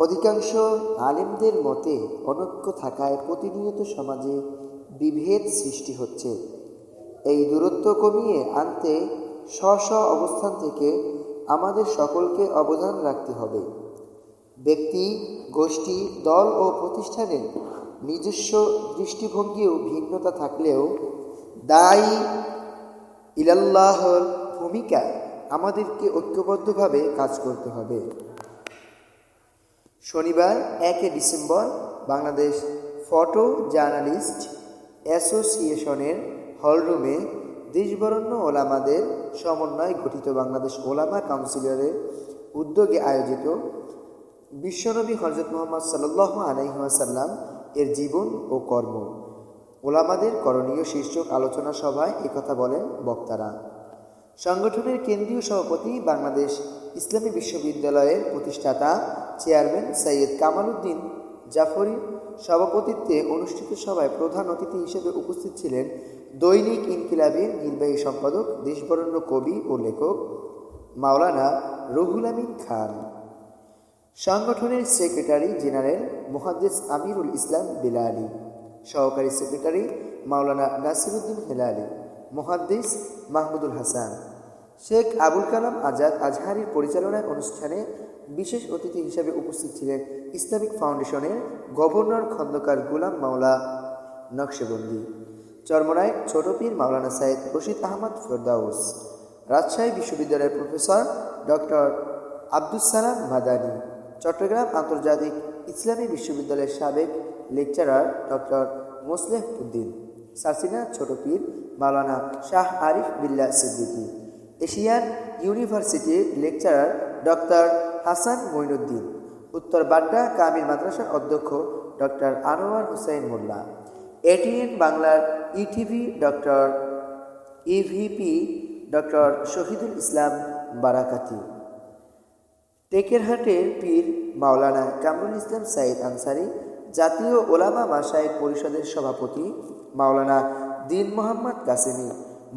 অধিকাংশ আলেমদের মতে, অনৈক্য থাকায় প্রতিনিয়ত সমাজে বিভেদ সৃষ্টি হচ্ছে। এই দূরত্ব কমিয়ে আনতে স্ব স্ব অবস্থান থেকে আমাদের সকলকে অবদান রাখতে হবে। ব্যক্তি, গোষ্ঠী, দল ও প্রতিষ্ঠানের নিজস্ব দৃষ্টিভঙ্গিও ভিন্নতা থাকলেও দায়ী ইলাল্লাহর ভূমিকা আমাদেরকে ঐক্যবদ্ধভাবে কাজ করতে হবে। শনিবার, একে ডিসেম্বর, বাংলাদেশ ফটো জার্নালিস্ট অ্যাসোসিয়েশনের হলরুমে দেশবরণ্য ওলামাদের সমন্বয়ে গঠিত বাংলাদেশ ওলামা কাউন্সিলরের উদ্যোগে আয়োজিত বিশ্বনবী হজরত মোহাম্মদ সাল্লাহ আলহিহাসাল্লাম এর জীবন ও কর্ম। ওলামাদের করণীয় শীর্ষক আলোচনা সভায় একথা বলেন বক্তারা। সংগঠনের কেন্দ্রীয় সভাপতি বাংলাদেশ ইসলামী বিশ্ববিদ্যালয়ের প্রতিষ্ঠাতা চেয়ারম্যান সৈয়দ কামাল উদ্দিন জাফরির সভাপতিত্বে অনুষ্ঠিত সভায় প্রধান অতিথি হিসেবে উপস্থিত ছিলেন দৈনিক ইনকিলাবের নির্বাহী সম্পাদক, দেশবরণ্য কবি ও লেখক মাওলানা রহুল আমিন খান। সংগঠনের সেক্রেটারি জেনারেল মুহাদ্দিস আমিরুল ইসলাম বিলালি, সহকারী সেক্রেটারি মাওলানা নাসিরুদ্দিন হেলালি, মুহাদ্দিস মাহমুদুল হাসান শেখ আবুল কালাম আজাদ আজহারির পরিচালনায় অনুষ্ঠানে বিশেষ অতিথি হিসেবে উপস্থিত ছিলেন ইসলামিক ফাউন্ডেশনের গভর্নর খন্দকার গুলাম মাওলা নকশেবন্দি চরমরায় ছোট পীর মাওলানা সাইদ রশিদ আহমদ ফেরদাউস, রাজশাহী বিশ্ববিদ্যালয়ের প্রফেসর ডক্টর আব্দুস সালাম মাদানী, চট্টগ্রাম আন্তর্জাতিক ইসলামী বিশ্ববিদ্যালয়ের সাবেক লেকচারার ডক্টর মোসলেহ উদ্দিন সাসিনা ছোট পীর মাওলানা শাহ আরিফ বিল্লা সিদ্দিকী। এশিয়ান ইউনিভার্সিটির লেকচারার ডক্টর হাসান মঈনুদ্দিন উত্তর বাড্ডা কামিল মাদ্রাসার অধ্যক্ষ ডক্টর আনোয়ার হুসাইন মোল্লা, এটিএন বাংলার ETV doctor, EVP doctor Shahidul Islam Barakati, টেকেরহাটের পীর মাওলানা কামরুল ইসলাম সাইদ আনসারি, জাতীয় ওলামা মাসায়েক পরিষদের সভাপতি মাওলানা দিন মোহাম্মদ কাসেমি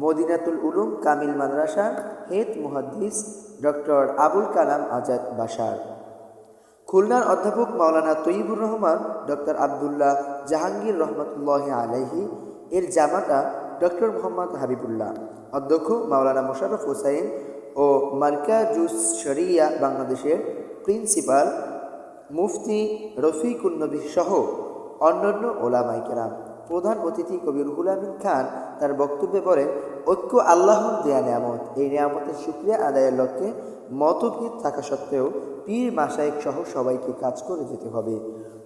মদিনাতুল উলুম কামিল মাদ্রাসা, হেদ মুহাদ্দিস, ডক্টর আবুল কালাম আজাদ বাসার খুলনার অধ্যাপক মাওলানা তৈবুর রহমান, ডক্টর আবদুল্লাহ জাহাঙ্গীর রহমতুল্লাহ আলাইহি, এর জামাতা ডক্টর মোহাম্মদ হাবিবুল্লাহ। অধ্যক্ষ মাওলানা মোশারফ হোসাইন ও মার্কাজুস শরিয়া বাংলাদেশের প্রিন্সিপাল মুফতি রফিকুন্নবী সহ অন্যান্য ওলামাই কেরাম। প্রধান অতিথি কবি রুহুল আমিন খান তার বক্তব্যে বলেন, ঐক্য আল্লাহর দেয়া নিয়ামত। এই নিয়ামতের সুক্রিয়া আদায়ের লক্ষ্যে মতভেদ থাকা সত্ত্বেও পীর মাসায়েক সহ সবাইকে কাজ করে যেতে হবে।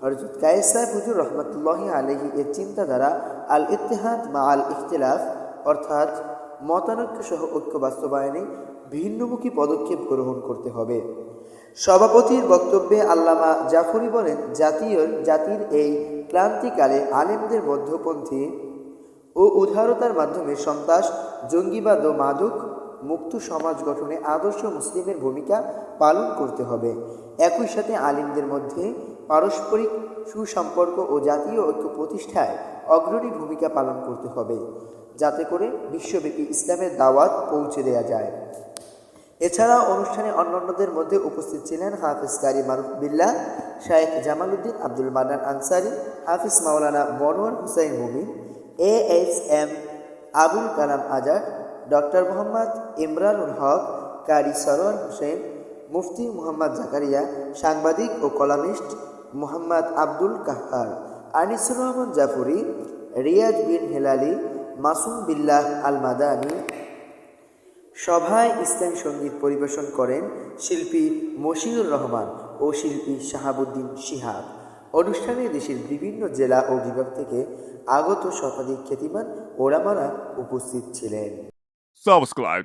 হরজত কায়েস হুজুর রহমতুল্লাহ আলহী এর চিন্তাধারা আল ইত্তেহাদ মা আল ইখতিলাফ অর্থাৎ মতানৈক্য সহ ঐক্য বাস্তবায়নে ভিন্নমুখী পদক্ষেপ গ্রহণ করতে হবে। সভাপতির বক্তব্যে আল্লামা জাফরি বলেন, জাতীয়, জাতির এই ক্লান্তিকালে আলেমদের মধ্যপন্থী ও উদারতার মাধ্যমে সন্ত্রাস, জঙ্গিবাদ ও মাদক মুক্ত সমাজ গঠনে আদর্শ মুসলিমের ভূমিকা পালন করতে হবে। একই সাথে আলিমদের মধ্যে পারস্পরিক সুসম্পর্ক ও জাতীয় ঐক্য প্রতিষ্ঠায় অগ্রণী ভূমিকা পালন করতে হবে, যাতে করে বিশ্বব্যাপী ইসলামের দাওয়াত পৌঁছে দেওয়া যায়। এছাড়া অনুষ্ঠানে অন্যান্যদের মধ্যে উপস্থিত ছিলেন হাফিজ কারি মারুফ বিল্লাহ, শায়েখ জামাল উদ্দিন আব্দুল মান্নান আনসারি, হাফিজ মাওলানা Monowar Hussain Mumin A S M Abul Kalam Azad, doctor Mohammad Imranul Haque, কারি সরোয়ার হোসেন, মুফতি মোহাম্মদ জাকারিয়া, সাংবাদিক ও কলামিস্ট মোহাম্মদ আব্দুল কাহার আনিসুর রহমান জাফরি, রিয়াজ বিন হেলালি, মাসুম বিল্লাহ আল মাদানী সভায় ইসলামী সংগীত পরিবেশন করেন শিল্পী মশিউর রহমান ও শিল্পী শাহাবুদ্দিন শিহাব অনুষ্ঠানে দেশের বিভিন্ন জেলা ও বিভাগ থেকে আগত শতাধিক খ্যাতিমান ওরামারা উপস্থিত ছিলেন Subscribe.